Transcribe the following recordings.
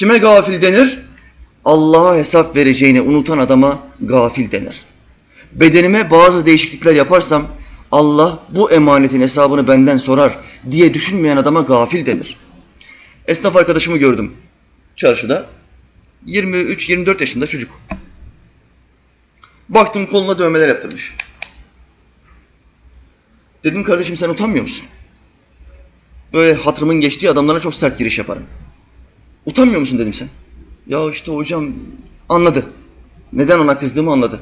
Kime gafil denir? Allah'a hesap vereceğini unutan adama gafil denir. Bedenime bazı değişiklikler yaparsam Allah bu emanetin hesabını benden sorar diye düşünmeyen adama gafil denir. Esnaf arkadaşımı gördüm çarşıda. 23-24 yaşında çocuk. Baktım koluna dövmeler yaptırmış. Dedim kardeşim sen utanmıyor musun? Böyle hatırımın geçtiği adamlara çok sert giriş yaparım. Utanmıyor musun dedim sen. Ya işte hocam anladı. Neden ona kızdığımı anladı.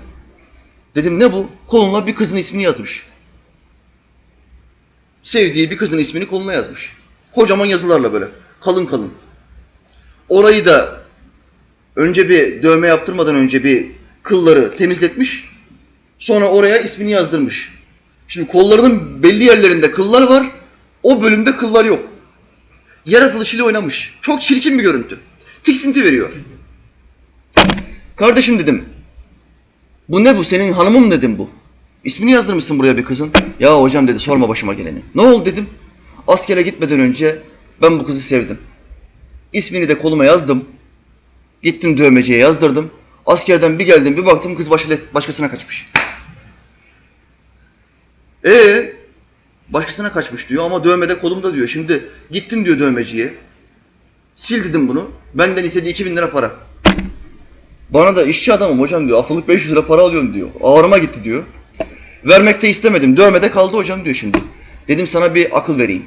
Dedim ne bu? Koluna bir kızın ismini yazmış. Sevdiği bir kızın ismini koluna yazmış. Kocaman yazılarla böyle. Kalın kalın. Orayı da önce bir dövme yaptırmadan önce bir kılları temizletmiş. Sonra oraya ismini yazdırmış. Şimdi kollarının belli yerlerinde kıllar var. O bölümde kıllar yok. Yaratılışıyla oynamış. Çok çirkin bir görüntü. Tiksinti veriyor. Kardeşim dedim. Bu ne bu? Senin hanımın dedim bu. İsmini yazdırmışsın buraya bir kızın. Ya hocam dedi sorma başıma geleni. Ne oldu dedim. Askere gitmeden önce ben bu kızı sevdim. İsmini de koluma yazdım. Gittim dövmeciye yazdırdım. Askerden bir geldim bir baktım kız başka, başkasına kaçmış. Ee, başkasına kaçmış diyor ama dövmede kolumda diyor. Şimdi gittim diyor dövmeciye. Sil dedim bunu. Benden istediği 2000 lira para. Bana da işçi adamım hocam diyor. Haftalık 500 lira para alıyorum diyor. Ağrıma gitti diyor. Vermekte istemedim. Dövmede kaldı hocam diyor şimdi. Dedim sana bir akıl vereyim.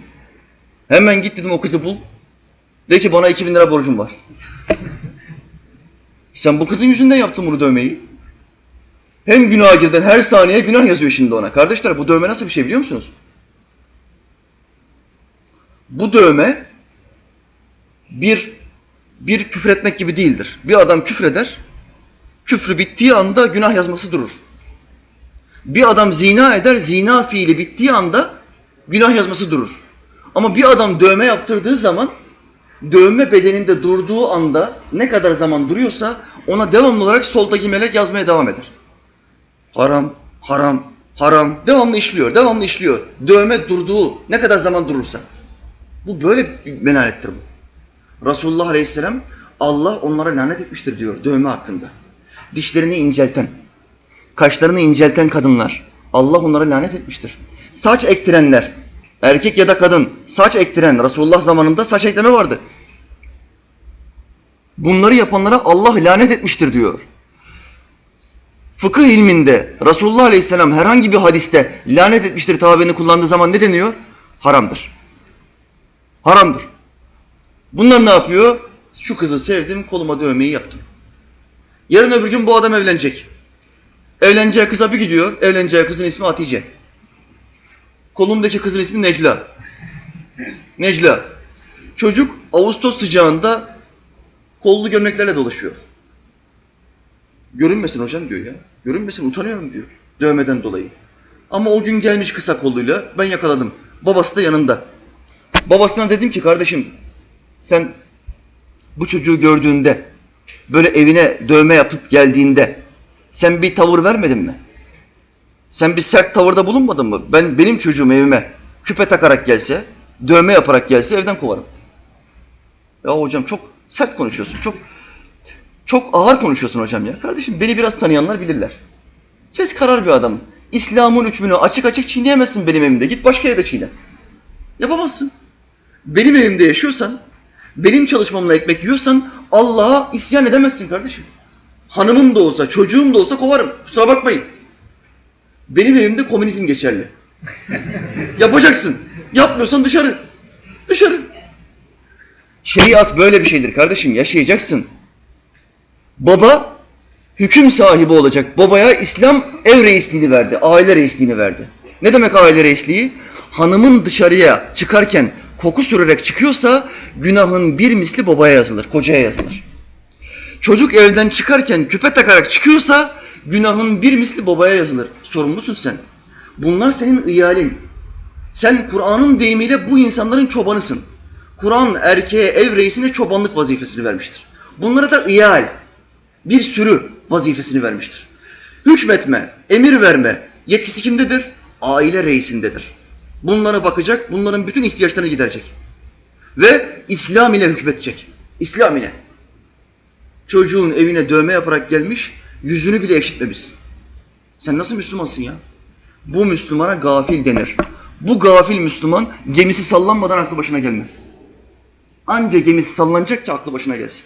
Hemen git dedim o kızı bul. De ki bana 2000 lira borcum var. Sen bu kızın yüzünden yaptın bunu dövmeyi. Hem günaha girdin her saniye günah yazıyor şimdi ona. Kardeşler bu dövme nasıl bir şey biliyor musunuz? Bu dövme bir bir küfretmek gibi değildir. Bir adam küfreder, küfrü bittiği anda günah yazması durur. Bir adam zina eder, zina fiili bittiği anda günah yazması durur. Ama bir adam dövme yaptırdığı zaman dövme bedeninde durduğu anda ne kadar zaman duruyorsa ona devamlı olarak soldaki melek yazmaya devam eder. Haram, haram, haram devamlı işliyor, devamlı işliyor. Dövme durduğu ne kadar zaman durursa. Bu böyle bir menanettir bu. Resulullah Aleyhisselam Allah onlara lanet etmiştir diyor dövme hakkında. Dişlerini incelten, kaşlarını incelten kadınlar Allah onlara lanet etmiştir. Saç ektirenler, erkek ya da kadın saç ektiren Resulullah zamanında saç ekleme vardı. Bunları yapanlara Allah lanet etmiştir diyor. Fıkıh ilminde Resulullah Aleyhisselam herhangi bir hadiste lanet etmiştir tabirini kullandığı zaman ne deniyor? Haramdır. Haramdır. Bunlar ne yapıyor? Şu kızı sevdim, koluma dövmeyi yaptım. Yarın öbür gün bu adam evlenecek. Evleneceği kıza bir gidiyor, evleneceği kızın ismi Hatice. Kolundaki kızın ismi Necla. Necla. Çocuk Ağustos sıcağında kollu gömleklerle dolaşıyor. Görünmesin hocam diyor ya. Görünmesin utanıyorum diyor. Dövmeden dolayı. Ama o gün gelmiş kısa kolluyla ben yakaladım. Babası da yanında. Babasına dedim ki kardeşim sen bu çocuğu gördüğünde böyle evine dövme yapıp geldiğinde sen bir tavır vermedin mi? Sen bir sert tavırda bulunmadın mı? Ben benim çocuğum evime küpe takarak gelse, dövme yaparak gelse evden kovarım. Ya hocam çok sert konuşuyorsun. Çok çok ağır konuşuyorsun hocam ya. Kardeşim beni biraz tanıyanlar bilirler. Kes karar bir adamım. İslam'ın hükmünü açık açık çiğneyemezsin benim evimde. Git başka yerde çiğne. Yapamazsın. Benim evimde yaşıyorsan, benim çalışmamla ekmek yiyorsan Allah'a isyan edemezsin kardeşim. Hanımım da olsa, çocuğum da olsa kovarım. Kusura bakmayın. Benim evimde komünizm geçerli. Yapacaksın. Yapmıyorsan dışarı. Dışarı. Şeriat böyle bir şeydir kardeşim. Yaşayacaksın. Baba hüküm sahibi olacak. Babaya İslam ev reisliğini verdi. Aile reisliğini verdi. Ne demek aile reisliği? Hanımın dışarıya çıkarken koku sürerek çıkıyorsa günahın bir misli babaya yazılır, kocaya yazılır. Çocuk evden çıkarken küpe takarak çıkıyorsa günahın bir misli babaya yazılır. Sorumlusun sen. Bunlar senin iyalin. Sen Kur'an'ın deyimiyle bu insanların çobanısın. Kur'an erkeğe ev reisine çobanlık vazifesini vermiştir. Bunlara da iyal, bir sürü vazifesini vermiştir. Hükmetme, emir verme yetkisi kimdedir? Aile reisindedir. Bunlara bakacak, bunların bütün ihtiyaçlarını giderecek. Ve İslam ile hükmetecek. İslam ile. çocuğun evine dövme yaparak gelmiş, yüzünü bile ekşitmemişsin. Sen nasıl Müslümansın ya? Bu Müslümana gafil denir. Bu gafil Müslüman gemisi sallanmadan aklı başına gelmez. Anca gemisi sallanacak ki aklı başına gelsin.